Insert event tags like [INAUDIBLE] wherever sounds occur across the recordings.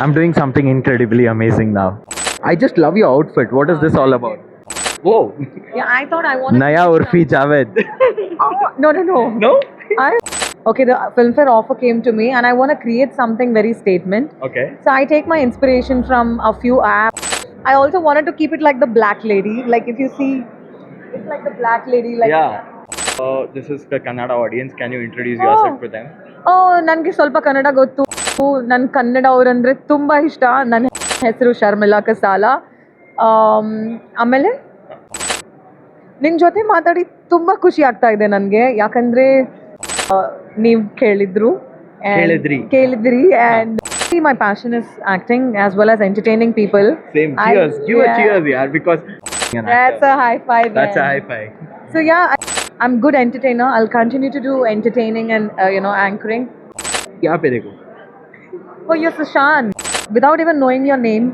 I'm doing something incredibly amazing now. I just love your outfit. What is this all about? Whoa. Yeah, I thought I wanted. Naya Urfi Javed. Oh, no, no, no. no? I. Okay, the Filmfare offer came to me, and I want to create something very statement. Okay. So I take my inspiration from a few apps. I also wanted to keep it like the Black Lady. Like if you see, it's like the Black Lady. Like yeah. Uh, this is the Kannada audience. Can you introduce Oh. yourself to them? Oh ನನಗೆ ಸ್ವಲ್ಪ ಕನ್ನಡ ಗೊತ್ತು ನನ್ನ ಕನ್ನಡ ಅವರಂದ್ರೆ ತುಂಬ ಇಷ್ಟ ನನ್ನ ಹೆಸರು Sharmila ಕಸಾಲ am, ಆಮೇಲೆ ನಿನ್ನ ಜೊತೆ ಮಾತಾಡಿ ತುಂಬ ಖುಷಿ ಆಗ್ತಾ ಇದೆ ನನಗೆ ಯಾಕಂದರೆ ನೀವು ಕೇಳಿದ್ರು and- ಕೇಳಿದ್ರಿ. ಕೇಳಿದ್ರಿ and my passion is acting as well as entertaining people Same. I- Cheers. Give a yeah. cheers, yeah, because That's a high five. That's a man. high five. So yeah, I, I'm good entertainer. I'll continue to do entertaining and uh, you know anchoring. यहाँ पे देखो Oh, you're Sushant. Without even knowing your name,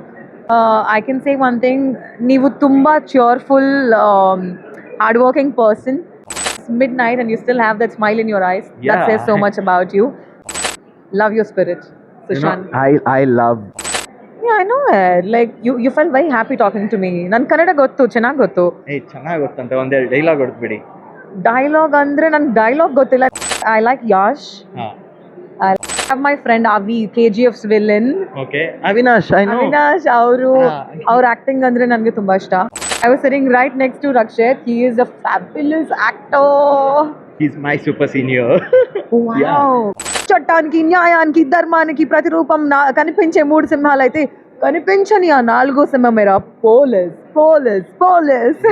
uh, I can say one thing. ನೀವು ತುಂಬಾ cheerful, um, hardworking person. It's midnight and you still have that smile in your eyes. That Yeah. says so much about you. Love your spirit, You know, Sushant. I I love yeah, I know it. Like you, you felt very happy talking to me. ನನ್ ಕನ್ನಡ ಗೊತ್ತು ಚೆನ್ನಾಗಿ ಗೊತ್ತು ಏ ಚೆನ್ನಾಗಿ ಗೊತ್ತಂತೆ ಒಂದೆರಡು dialogue ಹೊಡೆದ್ಬಿಡಿ dialogue ಅಂದ್ರೆ ನನ್ dialogue ಗೊತ್ತಿಲ್ಲ ಐ ಲೈಕ್ ಯಾಶ್ ಹಾ I have my friend Avi K G F villain okay Avinash I know Avinash ಅವರು ಹಾ. ಅವ್ರ ಆಕ್ಟಿಂಗ್ ಅಂದ್ರೆ ನನಗೆ ತುಂಬಾ ಇಷ್ಟ I was sitting right next to Rakshit he is a fabulous actor he's my super senior చట్టానికి న్యాయానికి ధర్మానికి ప్రతిరూపం నా కనిపించే మూడు సింహాలు అయితే కనిపించని ఆ నాలుగో సింహం మేరా police police police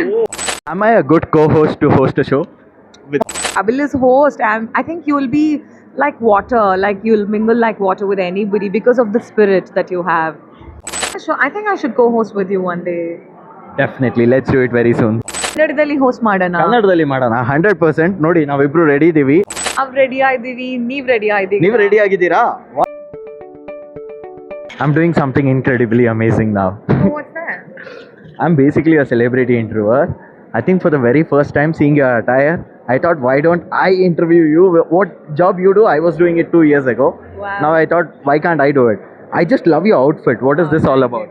Am I a good co-host to host a show? With fabulous host and i think you will be like water like you'll mingle like water with anybody because of the spirit that you have so i think i should co-host with you one day definitely let's do it very soon ಕನ್ನಡದಲ್ಲಿ host ಮಾಡೋಣ ಕನ್ನಡದಲ್ಲಿ ಮಾಡೋಣ hundred percent ನೋಡಿ ನಾವಿಬ್ರು ready ಇದೀವಿ ನಾವ್ ready ಆಗಿದ್ದೀವಿ ನೀವ್ ರೆಡಿ ಆಗಿದ್ದೀವಿ ನೀವು ರೆಡಿ ಆಗಿದ್ದೀರಾ I'm doing something incredibly amazing now. what's that I'm basically a celebrity interviewer. I think for the very first time seeing your attire, I thought, why don't I interview you? What job you do? I was doing it two years ago. Wow. Now I thought, why can't I do it? I just love your outfit. What is this all about?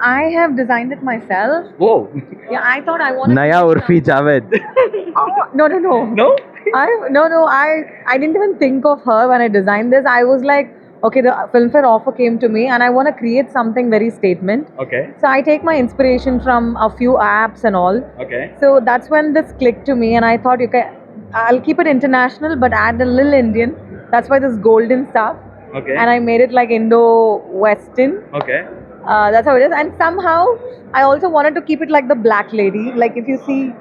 i have designed it myself Whoa. yeah i thought i wanted Naya Urfi Javed. [LAUGHS] oh, no no no no? I no no I I didn't even think of her when I designed this. I was like, okay, the Filmfare offer came to me, and I want to create something very statement. Okay. So I take my inspiration from a few apps and all. Okay. So that's when this clicked to me, and I thought, okay, I'll keep it international, but add a little Indian. That's why this golden stuff, Okay. and I made it like Indo-Western. okay. Uh, that's how it is. And somehow, I also wanted to keep it like the black lady. Like if you see,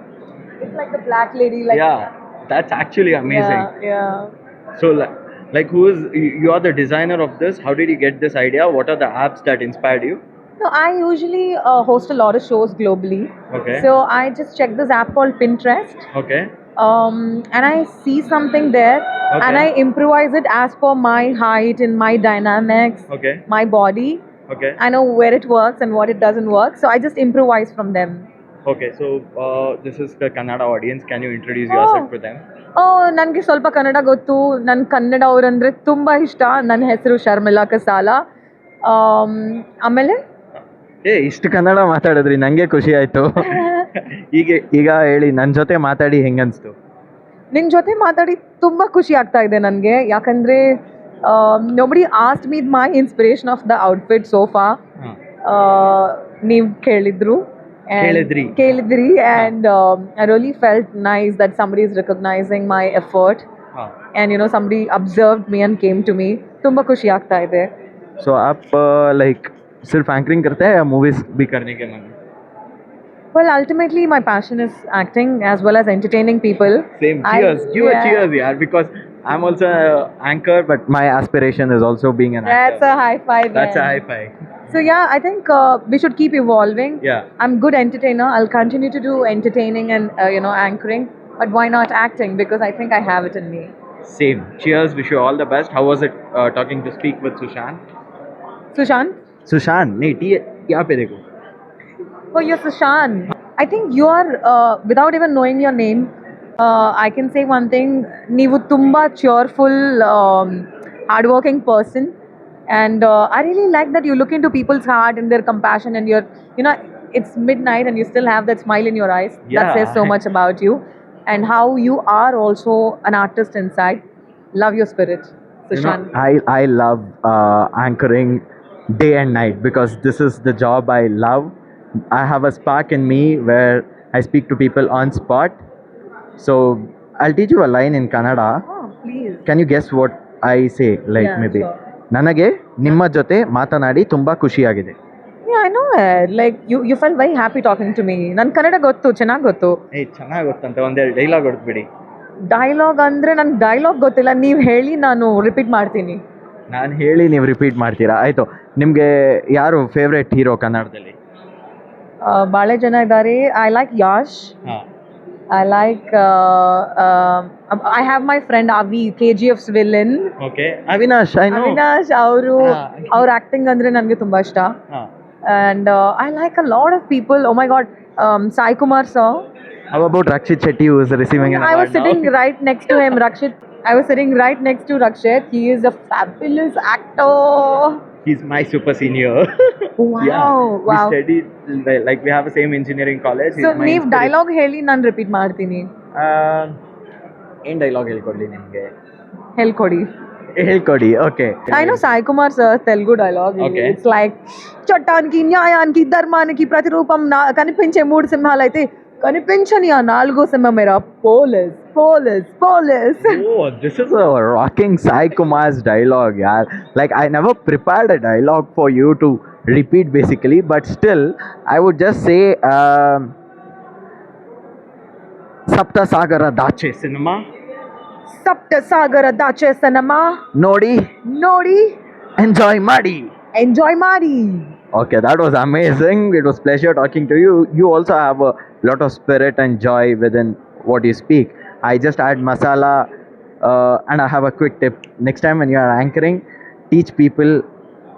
it's like the black lady. Like yeah. That's actually amazing. Yeah, yeah. So, like, like who is you you are the designer of this? How did you get this idea? What are the apps that inspired you? No, I usually uh, host a lot of shows globally. Okay. So I just check this app called Pinterest. okay. um, and I see something there and I improvise it as per my height and my dynamics, Okay. my body. Okay. I know where it works and what it doesn't work, so I just improvise from them. Okay. So uh, this is the Kannada audience. Can you introduce yourself Oh. to them? Oh ನನಗೆ ಸ್ವಲ್ಪ ಕನ್ನಡ ಗೊತ್ತು. ನನ್ನ ಕನ್ನಡ ಅವರಂದ್ರೆ ತುಂಬ ಇಷ್ಟ. ನನ್ನ ಹೆಸರು Sharmila ಕಸಾಲ. Am, ಆಮೇಲೆ? ಏ ಇಷ್ಟು ಕನ್ನಡ ಮಾತಾಡಿದ್ರಿ ನನಗೆ ಖುಷಿ ಆಯಿತು. ಈಗ [LAUGHS] ಈಗ ಹೇಳಿ ನನ್ನ ಜೊತೆ ಮಾತಾಡಿ ಹೆಂಗನ್ಸ್ತು? ನಿನ್ನ ಜೊತೆ ಮಾತಾಡಿ ತುಂಬ ಖುಷಿ ಆಗ್ತಾ ಇದೆ ನನಗೆ. ಯಾಕಂದರೆ nobody asked me my inspiration of the outfit so far ನೀವು ಕೇಳಿದ್ರು. and- ಕೇಳಿದ್ರಿ. ಕೇಳಿದ್ರಿ and I really felt nice that somebody is recognising my effort and you know somebody observed me and came to me ತುಂಬ ಖುಷಿ ಆಗ್ತಾ ಇದೆ सो आप like सिर्फ एंकरिंग करते हैं या मूवीज भी करने के मन है? Well, ultimately, my passion is acting as well as entertaining people. Same. I- Cheers. Give yeah. a cheers, yeah. Because I'm also an anchor, but my aspiration is also being an That's actor. a high five. That's a man. high five. So yeah, I think uh, we should keep evolving. Yeah. I'm good entertainer. I'll continue to do entertaining and uh, you know anchoring, but why not acting? Because I think I have it in me. Same. Cheers. Wish you all the best. How was it uh, talking to speak with Sushant? Sushant? Sushant. Nee, dekho. Oh, you're Sushant. I think you are uh, without even knowing your name. Uh, I can say one thing. Nivutumba cheerful, um, hardworking person. And uh, I really like that you look into people's heart and their compassion, and you're, you know, it's midnight and you still have that smile in your eyes. That says so much about you, and how you are also an artist inside. Love your spirit, You know, I, I love uh, anchoring day and night because this is the job I love. I have a spark in me where I speak to people on spot. So I'll teach you a line in Kannada. oh, please. Can you guess what I say? Like Yeah, maybe. sure. ನನಗೆ ನಿಮ್ಮ ಜೊತೆ ಮಾತನಾಡಿ ತುಂಬ ಖುಷಿಯಾಗಿದೆ. I know like you you feel you happy talking to me to Kannada ಗೊತ್ತು ಚೆನ್ನಾಗಿ ಗೊತ್ತು. ಏ ಚೆನ್ನಾಗಿ ಗೊತ್ತಂತೆ ಒಂದೆರಡು ಡೈಲಾಗ್ ಹೊಡೆದ್ಬಿಡಿ. ಡೈಲಾಗ್ ಅಂದರೆ ನನ್ಗೆ ಡೈಲಾಗ್ ಗೊತ್ತಿಲ್ಲ ನೀವು ಹೇಳಿ ನಾನು ರಿಪೀಟ್ ಮಾಡ್ತೀನಿ. ನಾನು ಹೇಳಿ ನೀವು ರಿಪೀಟ್ ಮಾಡ್ತೀರಾ? ಆಯಿತು. ನಿಮಗೆ ಯಾರು ಫೇವ್ರೆಟ್ ಹೀರೋ ಕನ್ನಡದಲ್ಲಿ? ಭಾಳ ಜನ ಇದ್ದಾರೆ ಐ ಲೈಕ್ ಯಾಶ್ ಹಾಂ. I like I have my friend ಅವಿ K G ಎಫ್ಸ್ villain okay Avinash I know Avinash ಅವರು ಹಾ. ಅವ್ರ ಆಕ್ಟಿಂಗ್ ಅಂದ್ರೆ ನನಗೆ ತುಂಬಾ ಇಷ್ಟ ಹಾಂ and I like a lot of people O my god Sai Kumar sir How about Rakshit Shetty who is receiving an I was award sitting now? right next to him, Rakshit. I was sitting right next to Rakshit. He is a fabulous actor. He's my super senior. Wow, We wow. studied like we have the same engineering college. So He's my ನೀವು inspiration. Dialogue ಹೇಳಿ ನಾನು repeat ಮಾಡ್ತೀನಿ ಆ, ಏನ್ dialogue ಹೇಳ್ಕೊಡ್ಲಿ ನಿಮಗೆ ಹೇಳ್ಕೊಡಿ ಹೇಳ್ಕೊಡಿ okay I know Sai Kumar sir Telugu dialogue Okay. It's like చట్టానికి న్యాయానికి ధర్మానికి ప్రతిరూపం నా కనిపించే మూడు సింహాలు అయితే కనిపించని ఆ నాలుగో సింహం మేరా police Police, police. [LAUGHS] Oh, this is a rocking Sai Kumar's dialogue, yeah. Like I never prepared a dialogue for you to repeat basically, but still, I would just say um, Saptasagara Dache cinema. Saptasagara Dache cinema. Nodi. Nodi. Enjoy Madi. Enjoy Madi. Okay, that was amazing. It was pleasure talking to you. You also have a lot of spirit and joy within what you speak. I just add masala, uh, and I have a quick tip. Next time when you are anchoring, teach people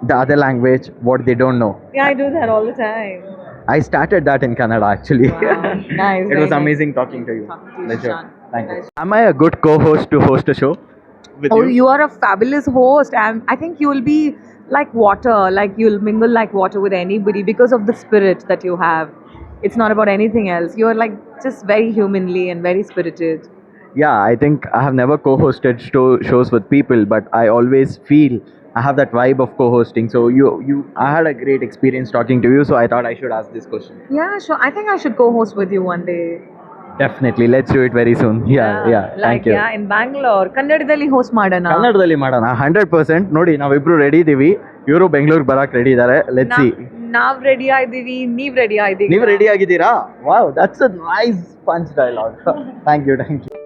the other language what they don't know. Yeah, I do that all the time. I started that in Canada actually. Wow, [LAUGHS] nice, it very was nice. amazing talking to you. Talking to you, Pleasure. Sushant. Thank you. Am I a good co-host to host a show with Oh, you? you are a fabulous host, and I think you will be like water, like you'll mingle like water with anybody because of the spirit that you have. It's not about anything else. You're like just very humanly and very spirited. Yeah, I think I have never co-hosted show, shows with people, but I always feel I have that vibe of co-hosting. So you, you, I had a great experience talking to you. So I thought I should ask this question. Yeah, sure. I think I should co-host with you one day. Definitely, let's do it very soon. Yeah, yeah. like thank you. yeah, in Bangalore, ಕನ್ನಡದಲ್ಲಿ host ಮಾಡೋಣ ಕನ್ನಡದಲ್ಲಿ ಮಾಡೋಣ hundred percent ನೋಡಿ ನಾವಿಬ್ರು ready ಇದೀವಿ ಇವರು ಬೆಂಗಳೂರಿಗೆ ಬರಕ್ ರೆಡಿ ಇದ್ದಾರೆ ಲೆಟ್ಸ್ ಸಿ ನಾವು ರೆಡಿ ಆಗಿದ್ದೀವಿ ನೀವು ರೆಡಿ ಆಗಿದ್ದೀವಿ ನೀವು ರೆಡಿ ಆಗಿದ್ದೀರಾ wow that's a nice punch dialogue thank you thank you